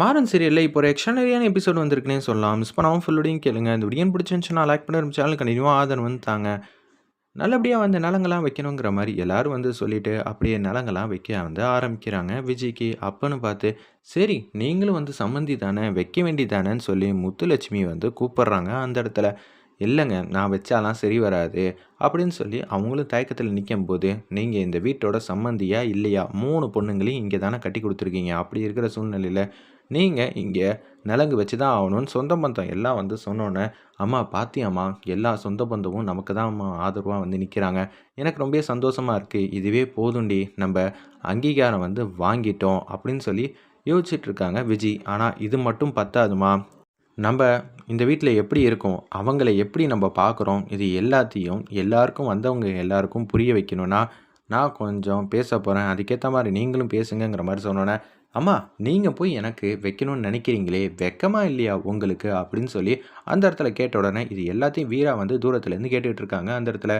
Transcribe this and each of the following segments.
மாறன் சீரியலில் இப்போ ஒரு எக்ஸ்ட்ரானரியான எபிசோட் வந்திருக்குனே சொல்லலாம். மிஸ் பண்ணாமல் ஃபுல்லோடையும் கேளுங்க. இந்த வீடியோ பிடிச்சிருந்துச்சுன்னா லைக் பண்ணி சேனல் கண்டினியூவாக ஆதரவு வந்து தாங்க நல்லபடியாக வந்து நிலங்கள்லாம் வைக்கணுங்கிற மாதிரி எல்லோரும் வந்து சொல்லிவிட்டு அப்படியே நிலங்கள்லாம் வைக்க வந்து ஆரம்பிக்கிறாங்க. விஜய்க்கு அப்பன்னு பார்த்து சரி நீங்களும் வந்து சம்மந்தி தானே வைக்க வேண்டி தானேன்னு சொல்லி முத்துலட்சுமி வந்து கூப்பிட்றாங்க. அந்த இடத்துல இல்லைங்க நான் வச்சாலாம் சரி வராது. அப்படின்னு சொல்லி அவங்களும் தயக்கத்தில் நிற்கும் போது நீங்கள் இந்த வீட்டோட சம்மந்தியா இல்லையா? மூணு பொண்ணுங்களையும் இங்கே தானே கட்டி கொடுத்துருக்கீங்க. அப்படி இருக்கிற சூழ்நிலையில் நீங்கள் இங்கே நிலங்கு வச்சு தான் ஆகணும்னு சொந்த பந்தம் எல்லாம் வந்து சொன்னோன்னே அம்மா பாத்தியம்மா எல்லா சொந்த பந்தமும் நமக்கு தான் அம்மா ஆதரவாக வந்து நிற்கிறாங்க எனக்கு ரொம்ப சந்தோஷமாக இருக்குது இதுவே போதுண்டி. நம்ம அங்கீகாரம் வந்து வாங்கிட்டோம் அப்படின்னு சொல்லி யோசிச்சுட்டு இருக்காங்க விஜய் ஆனால் இது மட்டும் பத்தாதுமா. நம்ம இந்த வீட்டில் எப்படி இருக்கோம்? அவங்கள எப்படி நம்ம பார்க்குறோம் இது எல்லாத்தையும் எல்லாருக்கும் வந்தவங்க எல்லாருக்கும் புரிய வைக்கணும்னா நான் கொஞ்சம் பேச போகிறேன் அதுக்கேற்ற மாதிரி நீங்களும் பேசுங்கங்கிற மாதிரி சொன்னோன்னே அம்மா நீங்கள் போய் எனக்கு வைக்கணும்னு நினைக்கிறீங்களே வெக்கமாக இல்லையா உங்களுக்கு? அப்படின்னு சொல்லி அந்த இடத்துல கேட்ட உடனே இது எல்லாத்தையும் வீரா வந்து தூரத்துலேருந்து கேட்டுக்கிட்டு இருக்காங்க. அந்த இடத்துல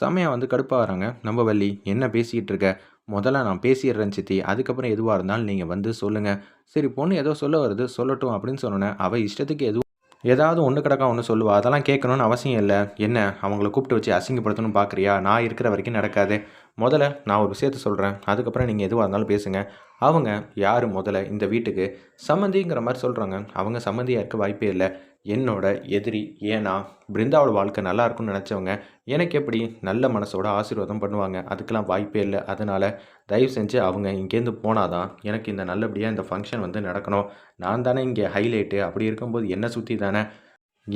செமையாக வந்து கடுப்பாக வராங்க. நம்ம வள்ளி என்ன பேசிக்கிட்டு இருக்க? முதல்ல நான் பேசிடுறேன் சித்தி. அதுக்கப்புறம் எதுவாக இருந்தாலும் நீங்கள் வந்து சொல்லுங்கள் சரி பொண்ணு ஏதோ சொல்ல வருது சொல்லட்டும். அப்படின்னு சொன்னோன்னே அவள் இஷ்டத்துக்கு எதுவும் ஏதாவது ஒன்று கிடக்கா ஒன்று சொல்லுவா. அதெல்லாம் கேட்கணும்னு அவசியம் இல்லை. என்ன அவங்கள கூப்பிட்டு வச்சு அசிங்கப்படுத்தணும்னு பார்க்குறியா நான் இருக்கிற வரைக்கும் நடக்காது. முதல்ல நான் ஒரு விஷயத்த சொல்கிறேன் அதுக்கப்புறம் நீங்கள் எதுவாக இருந்தாலும் பேசுங்க. அவங்க யார் முதல்ல இந்த வீட்டுக்கு? சம்மந்திங்கிற மாதிரி சொல்கிறாங்க அவங்க சம்மந்தியாக இருக்க வாய்ப்பே இல்லை. என்னோட எதிரி ஏன்னா பிருந்தாவோட வாழ்க்கை நல்லா இருக்கும்னு நினச்சவங்க எனக்கு எப்படி நல்ல மனசோட ஆசீர்வாதம் பண்ணுவாங்க? அதுக்கெல்லாம் வாய்ப்பே இல்லை. அதனால் தயவு செஞ்சு அவங்க இங்கேருந்து போனால் தான் எனக்கு இந்த நல்லபடியாக இந்த ஃபங்க்ஷன் வந்து நடக்கணும். நான் தானே இங்கே ஹைலைட்டு அப்படி இருக்கும்போது என்னை சுற்றி தானே?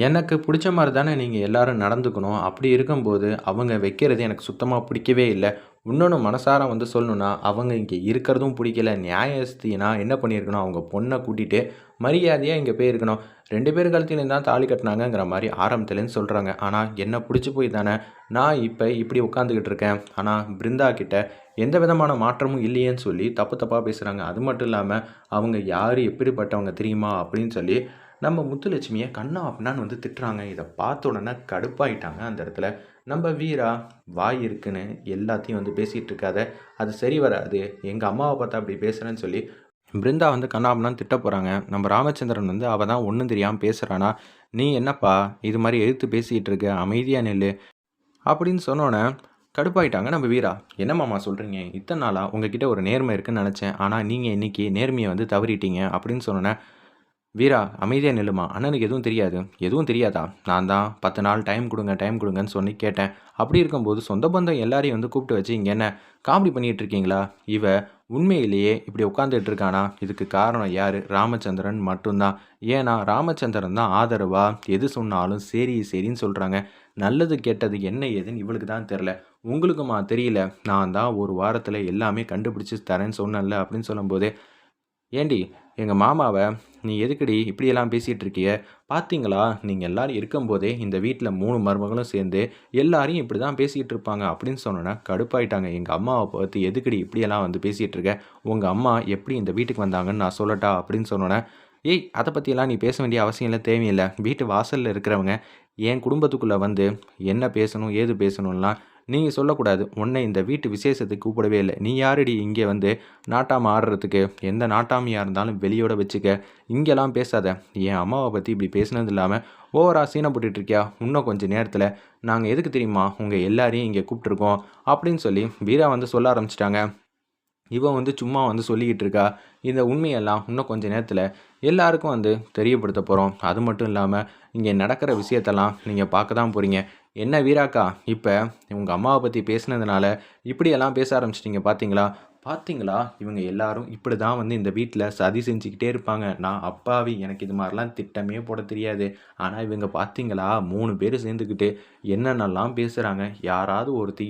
எனக்கு பிடிச்ச மாதிரி தானே நீங்கள் எல்லோரும் நடந்துக்கணும். அப்படி இருக்கும்போது அவங்க வைக்கிறது எனக்கு சுத்தமாக பிடிக்கவே இல்லை. இன்னொன்று மனசார வந்து சொல்லணுன்னா அவங்க இங்கே இருக்கிறதும் பிடிக்கல. நியாயஸ்தினா என்ன பண்ணியிருக்கணும்? அவங்க பொண்ணை கூட்டிகிட்டு மரியாதையாக இங்கே போயிருக்கணும். ரெண்டு பேர் கழுத்திலேருந்து தான் தாலி கட்டினாங்கங்கிற மாதிரி ஆரம்பத்துலேருந்து சொல்கிறாங்க ஆனால் என்ன பிடிச்சி போய் தானே நான் இப்போ இப்படி உட்காந்துக்கிட்டு இருக்கேன். ஆனால் பிருந்தா கிட்ட எந்த விதமான மாற்றமும் இல்லையேன்னு சொல்லி தப்பு தப்பாக பேசுகிறாங்க அது மட்டும் இல்லாமல் அவங்க யார் எப்படிப்பட்டவங்க தெரியுமா அப்படின்னு சொல்லி நம்ம முத்துலட்சுமியை கண்ணா அப்படின்னான்னு வந்து திட்டுறாங்க. இதை பார்த்த உடனே கடுப்பாயிட்டாங்க அந்த இடத்துல. நம்ம வீரா வாய் இருக்குன்னு எல்லாத்தையும் வந்து பேசிகிட்டு இருக்காத. அது சரி வராது. எங்கள் அம்மாவை பார்த்தா அப்படி பேசுகிறேன்னு சொல்லி பிருந்தா வந்து கண்ணாபண்ணான்னு திட்ட போகிறாங்க நம்ம ராமச்சந்திரன் வந்து அவள் தான் ஒன்றும் தெரியாமல் பேசுகிறானா நீ என்னப்பா இது மாதிரி எதிர்த்து பேசிகிட்டு இருக்க? அமைதியாக நெல் அப்படின்னு சொன்னோன்னே கடுப்பாயிட்டாங்க நம்ம வீரா. என்னம்மாம்மா சொல்கிறீங்க இத்தனை நாளாக உங்ககிட்ட ஒரு நேர்மை இருக்குன்னு நினச்சேன். ஆனால் நீங்கள் இன்றைக்கி நேர்மையை வந்து தவறிட்டீங்க அப்படின்னு சொன்னோன்னே வீரா அமைதியாக நில்லுமா? அண்ணனுக்கு எதுவும் தெரியாது. எதுவும் தெரியாதா? நான் தான் பத்து நாள் டைம் கொடுங்க டைம் கொடுங்கன்னு சொல்லி கேட்டேன். அப்படி இருக்கும்போது சொந்த பந்தம் எல்லாரையும் வந்து கூப்பிட்டு வச்சு இங்கே என்ன காமெடி பண்ணிகிட்டு இருக்கீங்களா? இவ உண்மையிலேயே இப்படி உட்காந்துட்டு இருக்கானா? இதுக்கு காரணம் யார்? ராமச்சந்திரன் மட்டும்தான். ஏன்னா ராமச்சந்திரன் தான் ஆதரவா? எது சொன்னாலும் சரி சரின்னு சொல்கிறாங்க நல்லது கெட்டது என்ன ஏதுன்னு இவளுக்கு தான் தெரில உங்களுக்குமா தெரியல? நான் தான் ஒரு வாரத்தில் எல்லாமே கண்டுபிடிச்சி தரேன்னு சொன்னேன்ல அப்படின்னு சொல்லும்போது ஏண்டி எங்கள் மாமாவை நீ எதுக்கடி இப்படியெல்லாம் பேசிகிட்டு இருக்கிய பார்த்தீங்களா நீங்கள் எல்லோரும் இருக்கும்போதே இந்த வீட்டில் மூணு மருமகளும் சேர்ந்து எல்லாரையும் இப்படி தான் பேசிகிட்டு இருப்பாங்க அப்படின்னு சொன்னோன்னா கடுப்பாயிட்டாங்க. எங்கள் அம்மாவை பார்த்து எதுக்கடி இப்படியெல்லாம் வந்து பேசிகிட்டு இருக்க உங்கள் அம்மா எப்படி இந்த வீட்டுக்கு வந்தாங்கன்னு நான் சொல்லட்டா? அப்படின்னு சொன்னோன்னே ஏய் அதை பற்றியெல்லாம் நீ பேச வேண்டிய அவசியம் இல்லை தேவையில்லை. வீட்டு வாசலில் இருக்கிறவங்க என் குடும்பத்துக்குள்ளே வந்து என்ன பேசணும் ஏது பேசணும்லாம் நீங்கள் சொல்லக்கூடாது. உன்னை இந்த வீட்டு விசேஷத்துக்கு கூப்பிடவே இல்லை. நீ யாரடி இங்கே வந்து நாட்டாமல் ஆடுறதுக்கு? எந்த நாட்டாமையாக இருந்தாலும் வெளியோட வச்சுக்க. இங்கெல்லாம் பேசாத. என் அம்மாவை பற்றி இப்படி பேசினது இல்லாமல் ஓவரா சீனை போட்டுட்ருக்கியா இன்னும் கொஞ்சம் நேரத்தில் நாங்கள் எதுக்கு தெரியுமா? உங்கள் எல்லாரையும் இங்கே கூப்பிட்ருக்கோம் அப்படின்னு சொல்லி வீரா வந்து சொல்ல ஆரம்பிச்சிட்டாங்க. இவன் வந்து சும்மா வந்து சொல்லிக்கிட்டு இருக்கா. இந்த உண்மையெல்லாம் இன்னும் கொஞ்சம் நேரத்தில் எல்லாருக்கும் வந்து தெரியப்படுத்த போகிறோம் அது மட்டும் இல்லாமல் இங்கே நடக்கிற விஷயத்தெல்லாம் நீங்கள் பார்க்க தான் போகிறீங்க என்ன வீராக்கா இப்போ உங்கள் அம்மாவை பற்றி பேசுனதுனால இப்படியெல்லாம் பேச ஆரம்பிச்சிட்டிங்க பார்த்தீங்களா பார்த்தீங்களா இவங்க எல்லாரும் இப்படி தான் வந்து இந்த வீட்டில் சதி செஞ்சுக்கிட்டே இருப்பாங்க. நான் அப்பாவி எனக்கு இது மாதிரிலாம் திட்டமே போட தெரியாது. ஆனால் இவங்க பார்த்தீங்களா மூணு பேர் சேர்ந்துக்கிட்டு என்னென்னலாம் பேசுகிறாங்க யாராவது ஒருத்தி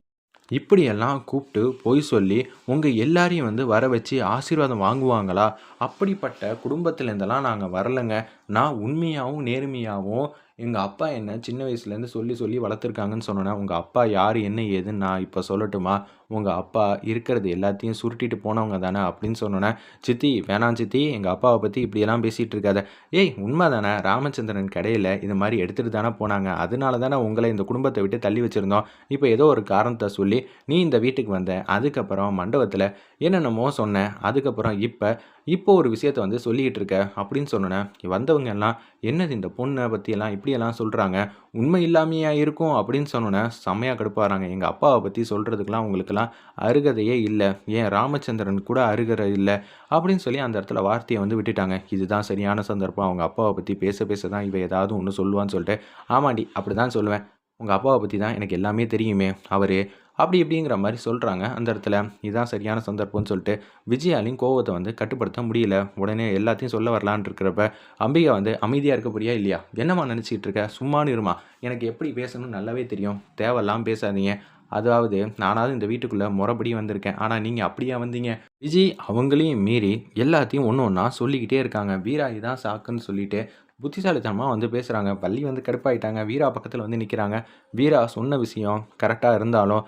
இப்படியெல்லாம் கூப்பிட்டு போய் சொல்லி உங்கள் எல்லாரையும் வந்து வர வச்சு ஆசீர்வாதம் வாங்குவாங்களா? அப்படிப்பட்ட குடும்பத்திலேருந்தெல்லாம் நாங்கள் வரலைங்க. நான் உண்மையாகவும் நேர்மையாகவும் எங்கள் அப்பா என்ன சின்ன வயசுலேருந்து சொல்லி சொல்லி வளர்த்துருக்காங்கன்னு சொன்னோன்னே உங்கள் அப்பா யார் என்ன ஏதுன்னு நான் இப்போ சொல்லட்டுமா? உங்கள் அப்பா இருக்கிறது எல்லாத்தையும் சுருட்டிட்டு போனவங்க தானே அப்படின்னு சொன்னோன்னே சித்தி வேணாம் சித்தி எங்கள் அப்பாவை பற்றி இப்படியெல்லாம் பேசிகிட்டு இருக்காத. ஏய் உண்மை தானே ராமச்சந்திரன் கடையில் இது மாதிரி எடுத்துகிட்டு தானே போனாங்க. அதனால தானே உங்களை இந்த குடும்பத்தை விட்டு தள்ளி வச்சுருந்தோம். இப்போ ஏதோ ஒரு காரணத்தை சொல்லி நீ இந்த வீட்டுக்கு வந்த அதுக்கப்புறம் மண்டபத்தில் என்னென்னமோ சொன்னேன் அதுக்கப்புறம் இப்போ இப்போ ஒரு விஷயத்த வந்து சொல்லிக்கிட்டு இருக்க அப்படின்னு சொன்னோன்னே வந்தவங்க எல்லாம் என்னது இந்த பொண்ணை பற்றியெல்லாம் இப்படியெல்லாம் சொல்கிறாங்க உண்மை இல்லாமையாக இருக்கும்? அப்படின்னு சொன்னோன்னே செம்மையாக கடுப்பாகிறாங்க எங்கள் அப்பாவை பற்றி சொல்கிறதுக்கெலாம் உங்களுக்கெல்லாம் அருகதையே இல்லை. ஏன் ராமச்சந்திரன் கூட அருகரை இல்லை அப்படின்னு சொல்லி அந்த இடத்துல வார்த்தையை வந்து விட்டுட்டாங்க. இதுதான் சரியான சந்தர்ப்பம். அவங்க அப்பாவை பற்றி பேச பேச தான் இவ ஏதாவது ஒன்று சொல்லுவான்னு சொல்லிட்டு ஆமாண்டி அப்படி தான் சொல்லுவேன். உங்கள் அப்பாவை பற்றி தான் எனக்கு எல்லாமே தெரியுமே. அவர் அப்படி இப்படிங்கிற மாதிரி சொல்கிறாங்க அந்த இடத்துல. இதுதான் சரியான சந்தர்ப்பம்னு சொல்லிட்டு விஜயாலையும் கோவத்தை வந்து கட்டுப்படுத்த முடியல. உடனே எல்லாத்தையும் சொல்ல வரலான் இருக்கிறப்ப அம்பிகா வந்து அமைதியாக இருக்க போறியா இல்லையா? என்னம்மா நினச்சிக்கிட்டு இருக்க? சும்மானு இருமா. எனக்கு எப்படி பேசணும்னு நல்லாவே தெரியும். தேவையில்லாம் பேசாதீங்க. அதாவது நானாவது இந்த வீட்டுக்குள்ளே முறைப்படி வந்திருக்கேன். ஆனால் நீங்கள் அப்படியே வந்தீங்க? விஜய் அவங்களையும் மீறி எல்லாத்தையும் ஒன்று ஒன்றா சொல்லிக்கிட்டே இருக்காங்க. வீரா இதான் சாக்குன்னு சொல்லிட்டு புத்திசாலித்தனமாக வந்து பேசுகிறாங்க பள்ளி வந்து கடுப்பாயிட்டாங்க. வீரா பக்கத்தில் வந்து நிற்கிறாங்க வீரா சொன்ன விஷயம் கரெக்டாக இருந்தாலும்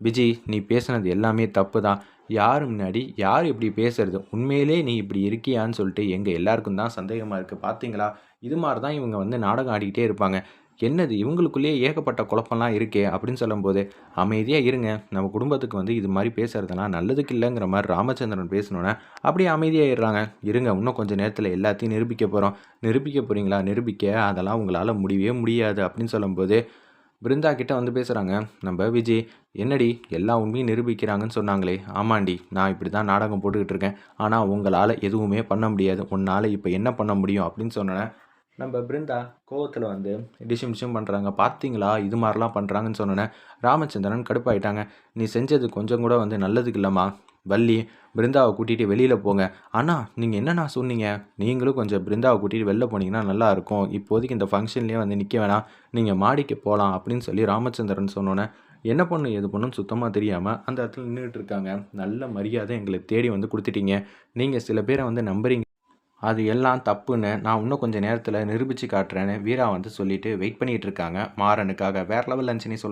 விஜய் நீ பேசுனது எல்லாமே தப்பு தான் யார் முன்னாடி யார் இப்படி பேசுறது? உண்மையிலே நீ இப்படி இருக்கியான்னு சொல்லிட்டு எங்கள் எல்லாருக்கும் தான் சந்தேகமாக இருக்குது பார்த்தீங்களா இது மாதிரி தான் இவங்க வந்து நாடகம் ஆடிக்கிட்டே இருப்பாங்க. என்னது இவங்களுக்குள்ளேயே ஏகப்பட்ட குழப்பம்லாம் இருக்கே அப்படின்னு சொல்லும்போது அமைதியாக இருங்க. நம்ம குடும்பத்துக்கு வந்து இது மாதிரி பேசுறதெல்லாம் நல்லதுக்கு இல்லைங்கிற மாதிரி ராமச்சந்திரன் பேசணுன்னே அப்படியே அமைதியாகிடுறாங்க இருங்க இன்னும் கொஞ்சம் நேரத்தில் எல்லாத்தையும் நிரூபிக்க போகிறோம் நிரூபிக்க போகிறீங்களா நிரூபிக்க. அதெல்லாம் உங்களால் முடியவே முடியாது. அப்படின்னு சொல்லும்போது பிருந்தா கிட்ட வந்து பேசுகிறாங்க நம்ம விஜய் என்னடி எல்லா உண்மையும் நிரூபிக்கிறாங்கன்னு சொன்னாங்களே. ஆமாண்டி நான் இப்படி தான் நாடகம் போட்டுக்கிட்டு இருக்கேன். ஆனால் உங்களால் எதுவுமே பண்ண முடியாது. உன்னால் இப்போ என்ன பண்ண முடியும்? அப்படின்னு சொன்னேன் நம்ம பிருந்தா கோவத்தில் வந்து டிஷும் டிஷும் பண்ணுறாங்க பார்த்தீங்களா இது மாதிரிலாம் பண்ணுறாங்கன்னு சொன்னோன்னே ராமச்சந்திரன் கடுப்பாயிட்டாங்க. நீ செஞ்சது கொஞ்சம் கூட வந்து நல்லதுக்கு இல்லைம்மா. வள்ளி பிருந்தாவை கூட்டிகிட்டு வெளியில் போங்க. ஆனால் நீங்கள் என்னென்ன சொன்னீங்க? நீங்களும் கொஞ்சம் பிருந்தாவை கூட்டிகிட்டு வெளில போனீங்கன்னா நல்லாயிருக்கும் இப்போதைக்கு இந்த ஃபங்க்ஷன்லேயே வந்து நிற்க வேணாம். நீங்கள் மாடிக்கு போகலாம் அப்படின்னு சொல்லி ராமச்சந்திரன் சொன்னோன்னே என்ன பண்ணு எது பண்ணும் சுத்தமாக தெரியாமல் அந்த இடத்துல நின்றுட்டு இருக்காங்க. நல்ல மரியாதை எங்களுக்கு தேடி வந்து கொடுத்துட்டீங்க. நீங்கள் சில பேரை வந்து நம்புறீங்க. அது எல்லாம் தப்புன்னு நான் இன்னும் கொஞ்சம் நேரத்தில் நிரூபித்து காட்டுறேன்னு வீரா வந்து சொல்லிட்டு வெயிட் பண்ணிகிட்டு இருக்காங்க. மாறனுக்காக வேறு லெவல் லஞ்சுனே சொல்லி